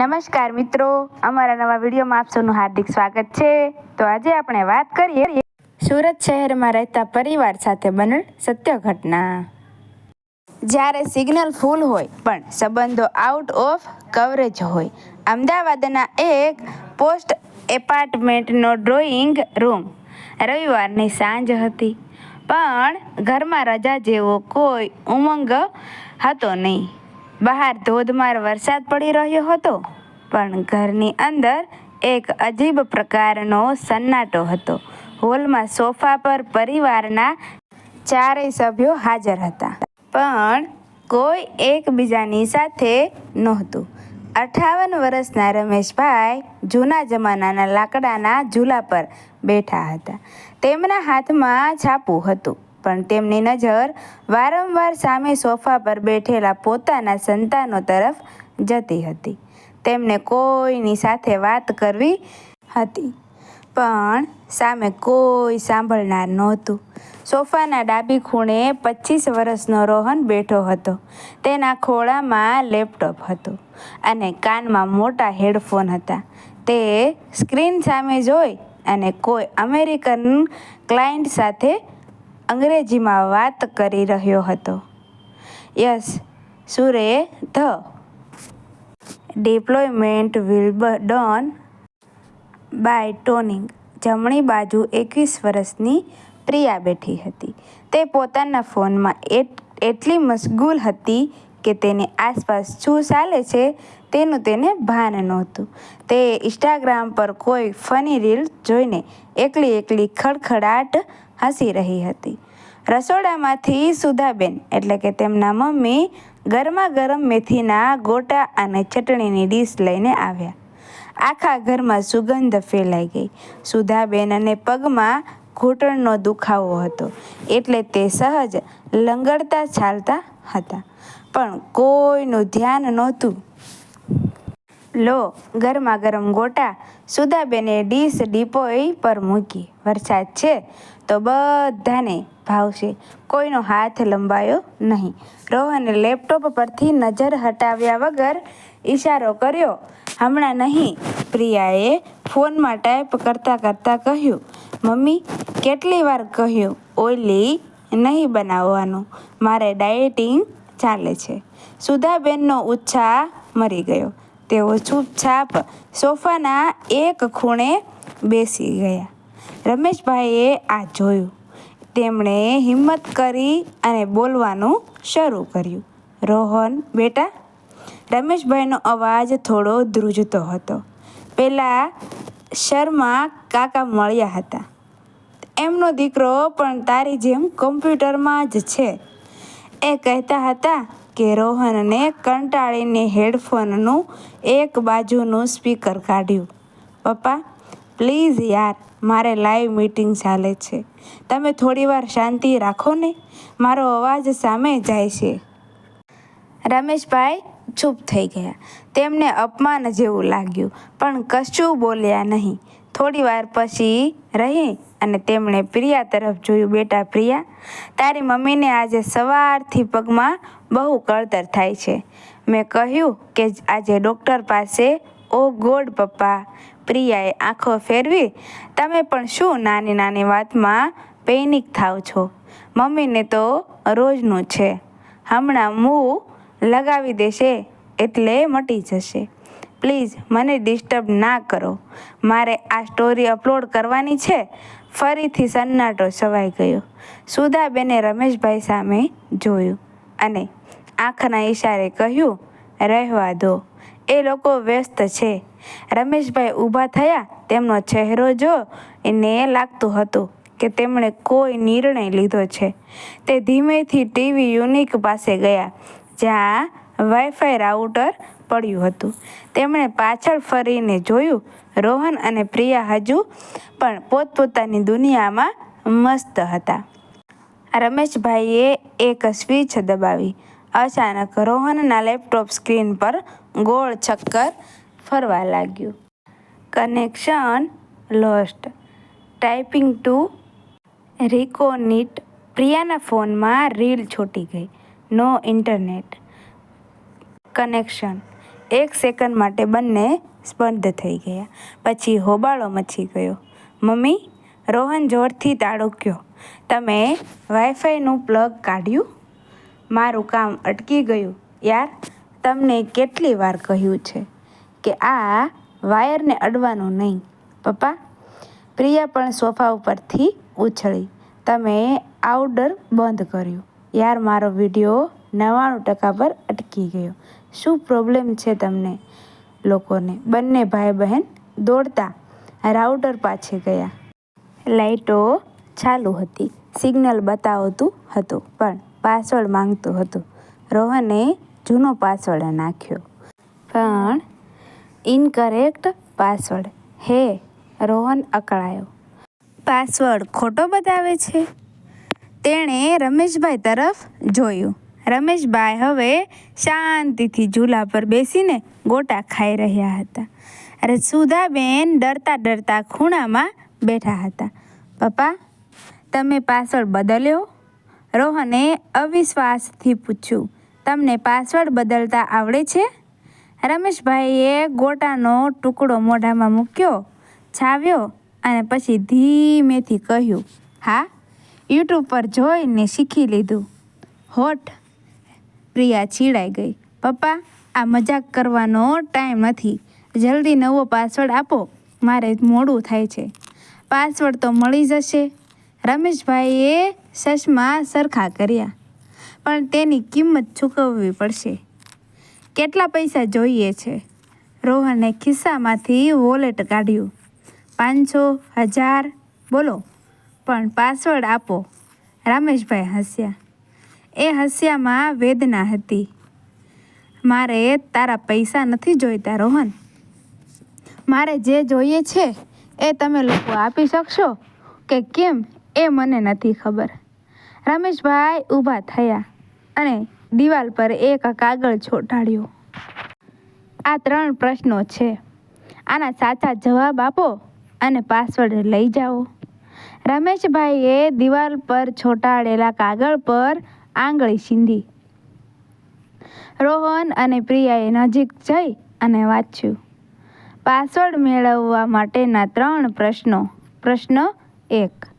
નમસ્કાર મિત્રો, અમારા નવા વિડીયોમાં આપ સૌનું હાર્દિક સ્વાગત છે. તો આજે આપણે વાત કરીએ સુરત શહેરમાં રહેતા પરિવાર સાથે બનેલ સત્ય ઘટના. જ્યારે સિગ્નલ ફૂલ હોય, પણ સંબંધો આઉટ ઓફ કવરેજ હોય. અમદાવાદના એક પોસ્ટ એપાર્ટમેન્ટનો ડ્રોઈંગ રૂમ રવિવારની સાંજ હતી. પણ ઘરમાં રજા જેવો કોઈ ઉમંગ હતો નહીં. બહાર ધોધમાર વરસાદ પડી રહ્યો હતો, પણ ઘરની અંદર એક અજીબ પ્રકારનો સન્નાટો હતો. હોલમાં સોફા પર પરિવારના ચારેય સભ્યો હાજર હતા. પણ કોઈ એકબીજાની સાથે નહોતું. અઠાવન વર્ષના રમેશભાઈ જૂના જમાનાના લાકડાના ઝૂલા પર બેઠા હતા. તેમના હાથમાં છાપું હતું. પણ તેમની નજર વારંવાર સામે સોફા પર બેઠેલા પોતાના સંતાનો તરફ જતી હતી. તેમને કોઈની સાથે વાત કરવી હતી, પણ સામે કોઈ સાંભળનાર નહોતું. સોફાના ડાબી ખૂણે પચીસ વર્ષનો રોહન બેઠો હતો. તેના ખોળામાં લેપટોપ હતું અને કાનમાં મોટા હેડફોન હતા. તે સ્ક્રીન સામે જોઈ અને કોઈ અમેરિકન ક્લાયન્ટ સાથે અંગ્રેજીમાં વાત કરી રહ્યો હતો. Yes, sure the deployment will done by toning. જમણી બાજુ એકવીસ વર્ષની પ્રિયા બેઠી હતી. તે પોતાના ફોનમાં એટલી મશગુલ હતી કે તેની આસપાસ શું ચાલે છે તેનું તેને ભાન નહોતું. તે ઇન્સ્ટાગ્રામ પર કોઈ ફની રીલ જોઈને એકલી એકલી ખડખડાટ હસી રહી હતી. રસોડામાંથી સુધાબેન, એટલે કે તેમના મમ્મી ગરમા ગરમ મેથીના ગોટા અને ચટણીની ડીશ લઈને આવ્યા. આખા ઘરમાં સુગંધ ફેલાઈ ગઈ. સુધાબેન અને પગમાં ઘૂંટણનો દુખાવો હતો, એટલે તે સહજ લંગડતા ચાલતા હતા. પણ કોઈનું ધ્યાન નહોતું. લો ગરમા ગરમ ગોટા. સુધાબેને ડીશ ડીપોઈ પર મૂકી. વરસાદ છે? તો બધાને ભાવશે. કોઈનો હાથ લંબાયો નહીં. રોહને લેપટોપ પરથી નજર હટાવ્યા વગર ઈશારો કર્યો. હમણાં નહીં, પ્રિયાએ ફોનમાં ટાઈપ કરતાં કરતાં કહ્યું. મમ્મી, કેટલી વાર કહ્યું ઓઈલી નહીં બનાવવાનું. મારે ડાયેટિંગ ચાલે છે. સુધાબેનનો ઉત્સાહ મરી ગયો. તેઓ ચૂપચાપ સોફાના એક ખૂણે બેસી ગયા. રમેશભાઈએ આ જોયું. તેમણે હિંમત કરી અને બોલવાનું શરૂ કર્યું. રોહન, બેટા. રમેશભાઈનો અવાજ થોડો ધ્રુજતો હતો. પહેલાં શર્મા કાકા મળ્યા હતા. એમનો દીકરો પણ તારી જેમ કોમ્પ્યુટરમાં જ છે. એ કહેતા હતા કે રોહનને કંટાળીને હેડફોનનું એક બાજુનું સ્પીકર કાઢ્યું. પપ્પા પ્લીઝ યાર, મારે લાઈવ મીટિંગ ચાલે છે. તમે થોડીવાર શાંતિ રાખો ને મારો અવાજ સામે જાય છે. રમેશભાઈ ચૂપ થઈ ગયા. તેમને અપમાન જેવું લાગ્યું, પણ કશું બોલ્યા નહીં. થોડી વાર પછી રહી અને તેમણે પ્રિયા તરફ જોયું. બેટા પ્રિયા, તારી મમ્મીને આજે સવારથી પગમાં બહુ કળતર થાય છે. મેં કહ્યું કે આજે ડૉક્ટર પાસે ઓ ગોડ પપ્પા પ્રિયાએ આંખો ફેરવી, તમે પણ શું નાની નાની વાતમાં પેનિક થાવ છો? મમ્મીને તો રોજનું છે. હમણાં મું લગાવી દેશે એટલે મટી જશે. પ્લીઝ મને ડિસ્ટર્બ ના કરો. મારે આ સ્ટોરી અપલોડ કરવાની છે. ફરીથી સન્નાટો છવાઈ ગયો. સુધાબેને રમેશભાઈ સામે જોયું અને આંખના ઈશારે કહ્યું, રહેવા દો. એ લોકો વ્યસ્ત છે. રમેશભાઈ ઊભા થયા, તેમનો ચહેરો જો એને લાગતું હતું કે તેમણે કોઈ નિર્ણય લીધો છે. તે ધીમેથી ટીવી યુનિક પાસે ગયા, જ્યાં વાઈફાઈ રાઉટર પડ્યું હતું. તેમણે પાછળ ફરીને જોયું, રોહન અને પ્રિયા હજુ પણ પોતપોતાની દુનિયામાં મસ્ત હતા. રમેશભાઈએ એક સ્વિચ દબાવી. અચાનક રોહનના લેપટોપ સ્ક્રીન પર ગોળ ચક્કર ફરવા લાગ્યું. Connection lost. Typing to reconnect પ્રિયાના ફોનમાં રીલ છૂટી ગઈ. No internet. કનેક્શન. એક સેકન્ડ માટે બંને સ્પર્ધ થઈ ગયા. પછી હોબાળો મચી ગયો. મમ્મી, રોહન જોરથી તાળુક્યો તમે વાઈફાઈનું પ્લગ કાઢ્યું? મારું કામ અટકી ગયું. યાર, તમને કેટલી વાર કહ્યું છે? કે આ વાયરને અડવાનું નહીં. પપ્પા, પ્રિયા પણ સોફા ઉપરથી ઉછળી. તમે આઉટડોર બંધ કર્યું. યાર, મારો વીડિયો નવ્વાણું ટકા પર અટકી ગયો. શું પ્રોબ્લેમ છે તમને લોકોને? બંને ભાઈ બહેન દોડતા રાઉટર પાછે ગયા. લાઇટો ચાલુ હતી. સિગ્નલ બતાવતું હતું, પણ પાસવર્ડ માંગતું હતું. રોહને જૂનો પાસવર્ડ નાખ્યો. પણ ઇનકરેક્ટ પાસવર્ડ હે, રોહન અકળાયો. પાસવર્ડ ખોટો બતાવે છે? તેણે રમેશભાઈ તરફ જોયું. રમેશભાઈ હવે શાંતિથી ઝૂલા પર બેસીને ગોટા ખાઈ રહ્યા હતા. અરે સુધાબેન ડરતા ડરતા ખૂણામાં બેઠા હતા. પપ્પા, તમે પાસવર્ડ બદલ્યો? રોહને અવિશ્વાસથી પૂછ્યું. તમને પાસવર્ડ બદલતા આવડે છે? રમેશભાઈએ ગોટાનો ટુકડો મોઢામાં મૂક્યો, છાવ્યો અને પછી ધીમેથી કહ્યું, હા, યુટ્યુબ પર જોઈને શીખી લીધું. હોઠ પ્રિયા છીડાઈ ગઈ, પપ્પા, આ મજાક કરવાનો ટાઈમ નથી. જલ્દી નવો પાસવર્ડ આપો. મારે મોડું થાય છે. પાસવર્ડ તો મળી જશે. રમેશભાઈએ ચશ્મા સરખા કર્યા, પણ તેની કિંમત ચૂકવવી પડશે. કેટલા પૈસા જોઈએ છે? રોહને ખિસ્સામાંથી વોલેટ કાઢ્યું. પાંચસો હજાર, બોલો. પણ પાસવર્ડ આપો. રામેશભાઈ હસ્યા. એ હસ્યામાં વેદના હતી. મારે તારા પૈસા નથી જોઈતા, રોહન. મારે જે જોઈએ છે એ તમે લોકો આપી શકશો કે કેમ એ મને નથી ખબર. રમેશભાઈ ઊભા થયા અને દિવાલ પર એક કાગળ ચોંટાડ્યો આ ત્રણ પ્રશ્નો છે. આના સાચા જવાબ આપો અને પાસવર્ડ લઈ જાઓ. રમેશભાઈએ દિવાલ પર ચોંટાડેલા કાગળ પર આંગળી સીંધી. રોહન અને પ્રિયાએ નજીક જઈ અને વાંચ્યું. પાસવર્ડ મેળવવા માટેના ત્રણ પ્રશ્નો. પ્રશ્ન એક.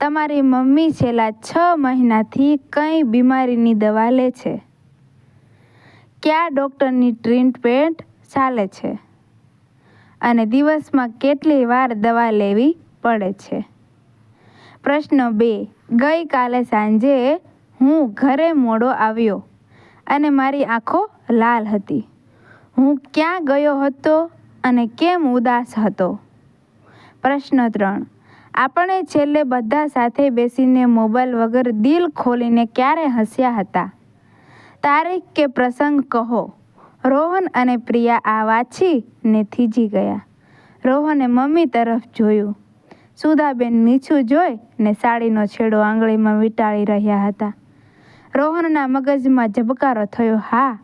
તમારી મમ્મી છેલ્લા છ મહિનાથી કઈ બીમારીની દવા લે છે? કયા ડૉક્ટરની ટ્રીટમેન્ટ ચાલે છે? અને દિવસમાં કેટલી વાર દવા લેવી પડે છે? પ્રશ્ન બે. ગઈકાલે સાંજે હું ઘરે મોડો આવ્યો અને મારી આંખો લાલ હતી. હું ક્યાં ગયો હતો અને કેમ ઉદાસ હતો? પ્રશ્ન ત્રણ. આપણે છેલ્લે બધા સાથે બેસીને મોબાઈલ વગર દિલ ખોલીને ક્યારે હસ્યા હતા? તારીખ કે પ્રસંગ કહો. રોહન અને પ્રિયા આ વાંચી ને થીજી ગયા. રોહને મમ્મી તરફ જોયું. સુધાબેન નીચું જોઈ ને સાડીનો છેડો આંગળીમાં વીંટાળી રહ્યા હતા. રોહનના મગજમાં ઝબકારો થયો, હા,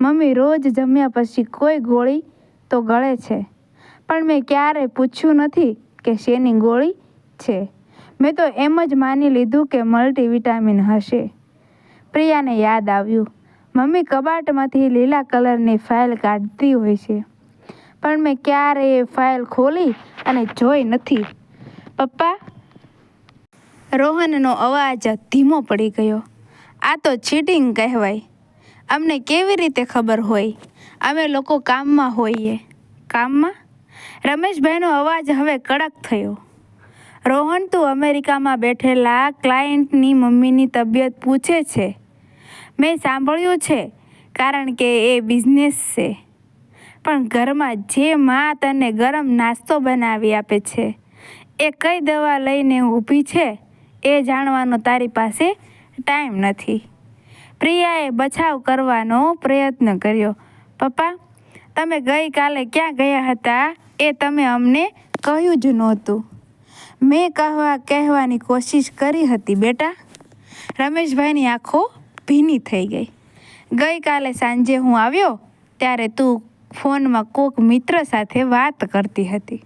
મમ્મી રોજ જમ્યા પછી કોઈ ગોળી તો ગળે છે. પણ મેં ક્યારેય પૂછ્યું નથી કે શેની ગોળી છે. મેં તો એમ જ માની લીધું કે મલ્ટીવિટામિન હશે. પ્રિયાને યાદ આવ્યું. મમ્મી કબાટમાંથી લીલા કલરની ફાઇલ કાઢતી હોય છે. પણ મેં ક્યારેય ફાઇલ ખોલી અને જોઈ નથી. પપ્પા? રોહનનો અવાજ ધીમો પડી ગયો. આ તો ચીટિંગ કહેવાય. અમને કેવી રીતે ખબર હોય? અમે લોકો કામમાં હોઈએ. કામમાં? રમેશભાઈનો અવાજ હવે કડક થયો. રોહન, તું અમેરિકામાં બેઠેલા ક્લાયન્ટની મમ્મીની તબિયત પૂછે છે. મેં સાંભળ્યું છે, કારણ કે એ બિઝનેસ છે. પણ ઘરમાં જે માં તને ગરમ નાસ્તો બનાવી આપે છે, એ કઈ દવા લઈને ઊભી છે, એ જાણવાનો તારી પાસે ટાઈમ નથી. પ્રિયાએ બચાવ કરવાનો પ્રયત્ન કર્યો. પપ્પા, તમે ગઈકાલે ક્યાં ગયા હતા એ તમે અમને કહ્યું જ નહોતું. મેં કહેવા, કહેવાની કોશિશ કરી હતી, બેટા. રમેશભાઈની આંખો ભીની થઈ ગઈ. ગઈકાલે સાંજે હું આવ્યો, ત્યારે તું ફોનમાં કોક મિત્ર સાથે વાત કરતી હતી.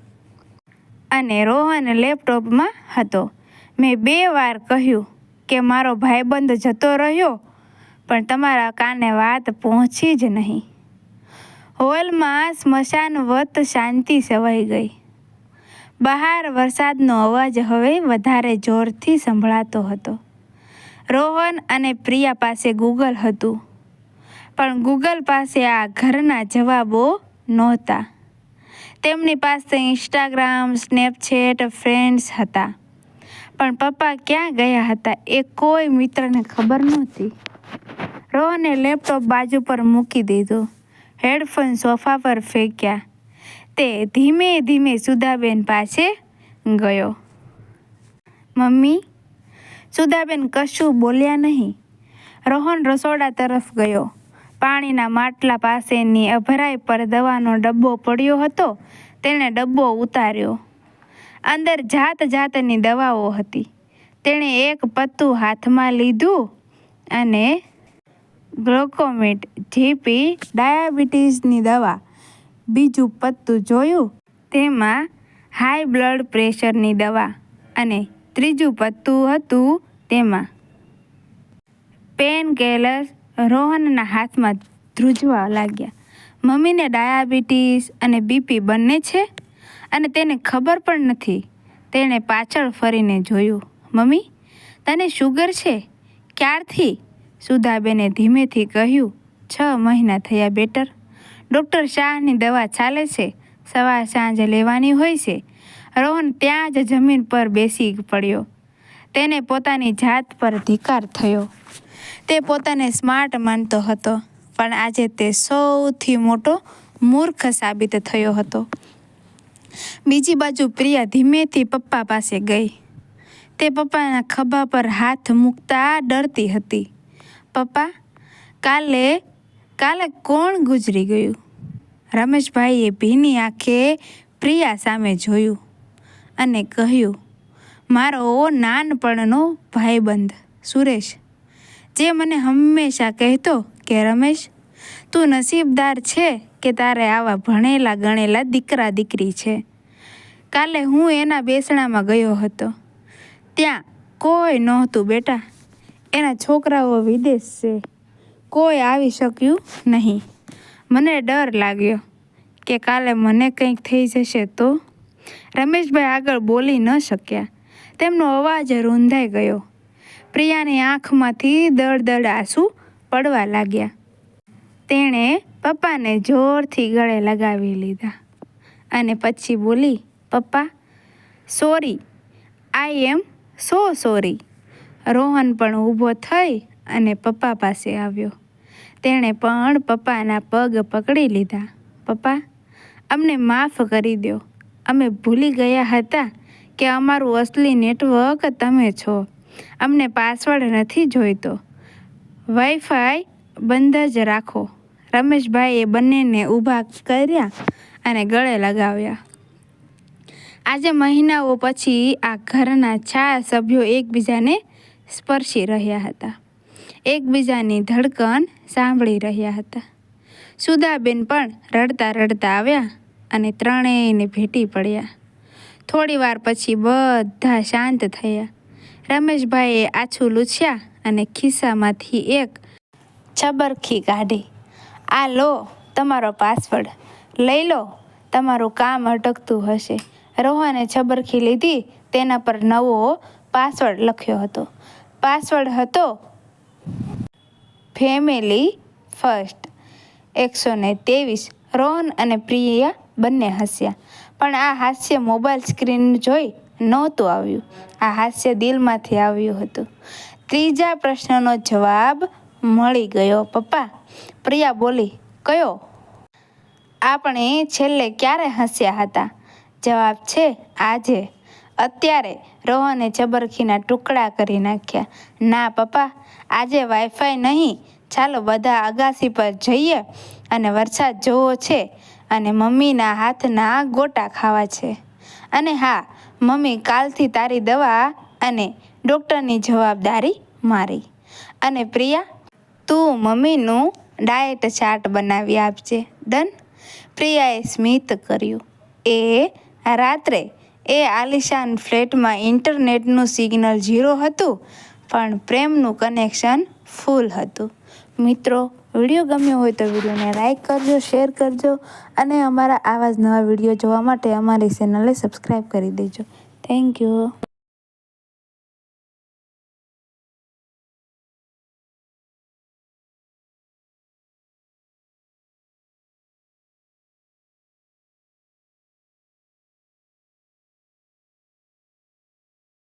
અને રોહન લેપટોપમાં હતો. મેં બે વાર કહ્યું કે મારો ભાઈબંધ જતો રહ્યો, પણ તમારા કાને વાત પહોંચી જ નહીં. હોલમાં સ્મશાનવત શાંતિ સવાઈ ગઈ. બહાર વરસાદનો અવાજ હવે વધારે જોરથી સંભળાતો હતો. રોહન અને પ્રિયા પાસે ગૂગલ હતું. પણ ગૂગલ પાસે આ ઘરના જવાબો નહોતા. તેમની પાસે ઇન્સ્ટાગ્રામ, સ્નેપચેટ, ફ્રેન્ડ્સ હતા. પણ પપ્પા ક્યાં ગયા હતા એ કોઈ મિત્રને ખબર નહોતી. રોહને લેપટોપ બાજુ પર મૂકી દીધું. હેડફોન સોફા પર ફેંક્યા. તે ધીમે ધીમે સુધાબેન પાસે ગયો. મમ્મી, સુધાબેન કશું બોલ્યા નહીં. રોહન રસોડા તરફ ગયો. પાણીના માટલા પાસેની અભરાઈ પર દવાનો ડબ્બો પડ્યો હતો. તેણે ડબ્બો ઉતાર્યો. અંદર જાત જાતની દવાઓ હતી. તેણે એક પત્તું હાથમાં લીધું અને ગ્લોકોમેટ જીપી ડાયાબિટીસની દવા બીજું પત્તું જોયું? તેમાં હાઈ બ્લડ પ્રેશરની દવા અને ત્રીજું પત્તું હતું તેમાં. પેન કેલર્સ રોહનના હાથમાં ધ્રુજવા લાગ્યા. મમ્મીને ડાયાબિટીસ અને બીપી બંને છે અને તેને ખબર પણ નથી. તેણે પાછળ ફરીને જોયું, મમ્મી, તને શુગર છે? ક્યારથી? સુધાબેને ધીમેથી કહ્યું, છ મહિના થયા, બેટર. ડૉક્ટર શાહની દવા ચાલે છે. સવાર સાંજે લેવાની હોય છે. રોહન ત્યાં જ જમીન પર બેસી પડ્યો. તેને પોતાની જાત પર ધિકાર થયો. તે પોતાને સ્માર્ટ માનતો હતો, પણ આજે તે સૌથી મોટો મૂર્ખ સાબિત થયો હતો. બીજી બાજુ પ્રિયા ધીમેથી પપ્પા પાસે ગઈ. તે પપ્પાના ખભા પર હાથ મૂકતા ડરતી હતી. પપ્પા, કાલે કાલે કોણ ગુજરી ગયું? રમેશભાઈએ ભીની આંખે પ્રિયા સામે જોયું અને કહ્યું, મારો નાનપણનો ભાઈબંધ, સુરેશ. જે મને હંમેશા કહેતો કે, રમેશ, તું નસીબદાર છે કે તારે આવા ભણેલા ગણેલા દીકરા દીકરી છે? કાલે હું એના બેસણામાં ગયો હતો. ત્યાં કોઈ નહોતું બેટા. એના છોકરાઓ વિદેશ છે. કોઈ આવી શક્યું નહીં. મને ડર લાગ્યો કે કાલે મને કંઈક થઈ જશે તો? રમેશભાઈ આગળ બોલી ન શક્યા. તેમનો અવાજ રૂંધાઈ ગયો. પ્રિયાની આંખમાંથી દળ દળ આંસુ પડવા લાગ્યા. તેણે પપ્પાને જોરથી ગળે લગાવી લીધા અને પછી બોલી, પપ્પા, sorry. I am so sorry. Rohan પણ ઊભો થઈ અને પપ્પા પાસે આવ્યો. તેણે પણ પપ્પાના પગ પકડી લીધા. પપ્પા, અમને માફ કરી દો. અમે ભૂલી ગયા હતા કે અમારું અસલી નેટવર્ક તમે છો. અમને પાસવર્ડ નથી જોઈતો. વાઈફાઈ બંધ જ રાખો. રમેશભાઈએ બંનેને ઊભા કર્યા અને ગળે લગાવ્યા. આજે મહિનાઓ પછી આ ઘરના છ સભ્યો એકબીજાને સ્પર્શી રહ્યા હતા. એકબીજાની ધડકન સાંભળી રહ્યા હતા. સુધાબેન પણ રડતા રડતા આવ્યા અને ત્રણેયને ભેટી પડ્યા. થોડી વાર પછી બધા શાંત થયા. રમેશભાઈએ આછું લૂછ્યા અને ખિસ્સામાંથી એક છબરખી કાઢી. આ લો તમારો પાસવર્ડ. લઈ લો. તમારું કામ અટકતું હશે. રોહને છબરખી લીધી, તેના પર નવો પાસવર્ડ લખ્યો હતો. પાસવર્ડ હતો ફેમિલી ફર્સ્ટ. એકસો ને ત્રેવીસ. રોહન અને પ્રિયા બંને હસ્યા. પણ આ હાસ્ય મોબાઈલ સ્ક્રીન જોઈ નહોતું આવ્યું. આ હાસ્ય દિલમાંથી આવ્યું હતું. ત્રીજા પ્રશ્નનો જવાબ મળી ગયો, પપ્પા, પ્રિયા બોલી, કયો? આપણે છેલ્લે ક્યારે હસ્યા હતા? જવાબ છે, આજે. અત્યારે રોહને ચબરખીના ટુકડા કરી નાખ્યા. ના, પપ્પા, આજે વાઈફાઈ નહીં. ચાલો બધા અગાસી પર જઈએ અને વરસાદ જોવો છે અને મમ્મીના હાથના ગોટા ખાવા છે. અને હા, મમ્મી કાલથી તારી દવા અને ડૉક્ટરની જવાબદારી મારી. અને પ્રિયા, તું મમ્મીનું ડાયટ ચાર્ટ બનાવી આપજે. ડન. પ્રિયાએ સ્મિત કર્યું. એ રાત્રે એ આલિશાન ફ્લેટમાં ઇન્ટરનેટનું સિગ્નલ ઝીરો હતું, પણ પ્રેમનું કનેક્શન ફૂલ હતું. મિત્રો, વીડિયો ગમ્યો હોય તો વિડીયોને લાઇક કરજો, શેર કરજો અને અમારા આવા જ નવા વીડિયો જોવા માટે અમારી ચેનલને સબસ્ક્રાઈબ કરી દેજો. Thank you.